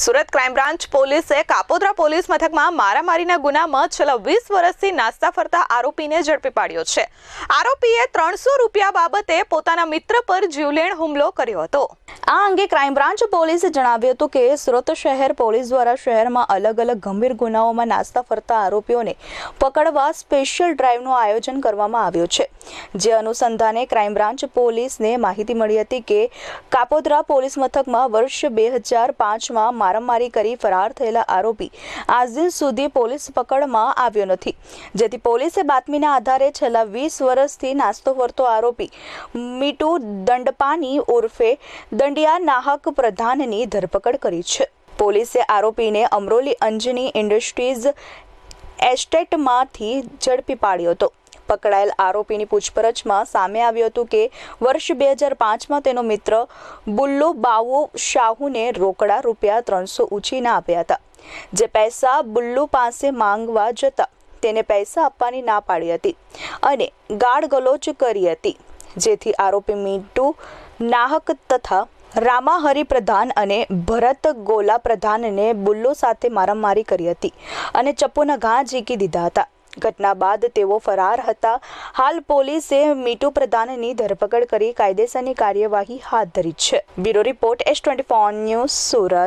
Surat crime branch પોલીસે Kapodra police મથકમાં મારામારીના ગુનામાં છેલ્લા વીસ વર્ષથી નાસ્તા ફરતા આરોપીને ઝડપી પાડ્યો છે. આરોપીએ ત્રણસો રૂપિયા બાબતે પોતાના મિત્ર પર જીવલેણ હુમલો કર્યો હતો. આ અંગે ક્રાઇમ બ્રાન્ચ પોલીસે જણાવ્યું હતું કે સુરત શહેર પોલીસ દ્વારા શહેરમાં અલગ અલગ ગંભીર ગુનાઓમાં નાસ્તા ફરતા આરોપીઓને પકડવા સ્પેશિયલ ડ્રાઈવનું આયોજન કરવામાં આવ્યું છે. જે અનુસંધાને ક્રાઇમ બ્રાન્ચ પોલીસને માહિતી મળી હતી કે કાપોદ્રા પોલીસ મથકમાં વર્ષ બે હજાર પાંચમાં મારામારી કરી ફરાર થયેલા આરોપી આજ દિન સુધી પોલીસ પકડમાં આવ્યો નથી. જેથી પોલીસે બાતમીના આધારે છેલ્લા વીસ વર્ષથી નાસ્તો ફરતો આરોપી મીટુ દંડપાની ઉર્ફે દંડિયા નાહક પ્રધાનની ધરપકડ કરી છે. પોલીસે આરોપીને અમરોલી અંજની ઇન્ડસ્ટ્રીઝ એસ્ટેટમાંથી ઝડપી પાડ્યો હતો. પકડાયેલ આરોપીની પૂછપરછમાં સામે આવ્યું હતું કે વર્ષ બે હજાર પાંચમાં તેનો મિત્ર બુલ્લો બાવો શાહુને રોકડા રૂપિયા ત્રણસો ઉછીના આપ્યા હતા, જે પૈસા બુલ્લુ પાસે માંગવા જતા તેને પૈસા આપવાની ના પાડી હતી અને ગાળ ગલોચ કરી હતી, જેથી આરોપી મીટુ નાહક તથા રામા હરિપ્રધાન અને ભરત ગોલા પ્રધાનને બુલ્લો સાથે મારામારી કરી હતી અને ચપ્પુના ઘા ઝીકી દીધા હતા. ઘટના બાદ તેઓ ફરાર હતા. હાલ પોલીસે મીટુ પ્રધાનની ધરપકડ કરી કાયદેસરની કાર્યવાહી હાથ ધરી છે. Bureau report S twenty news Surat.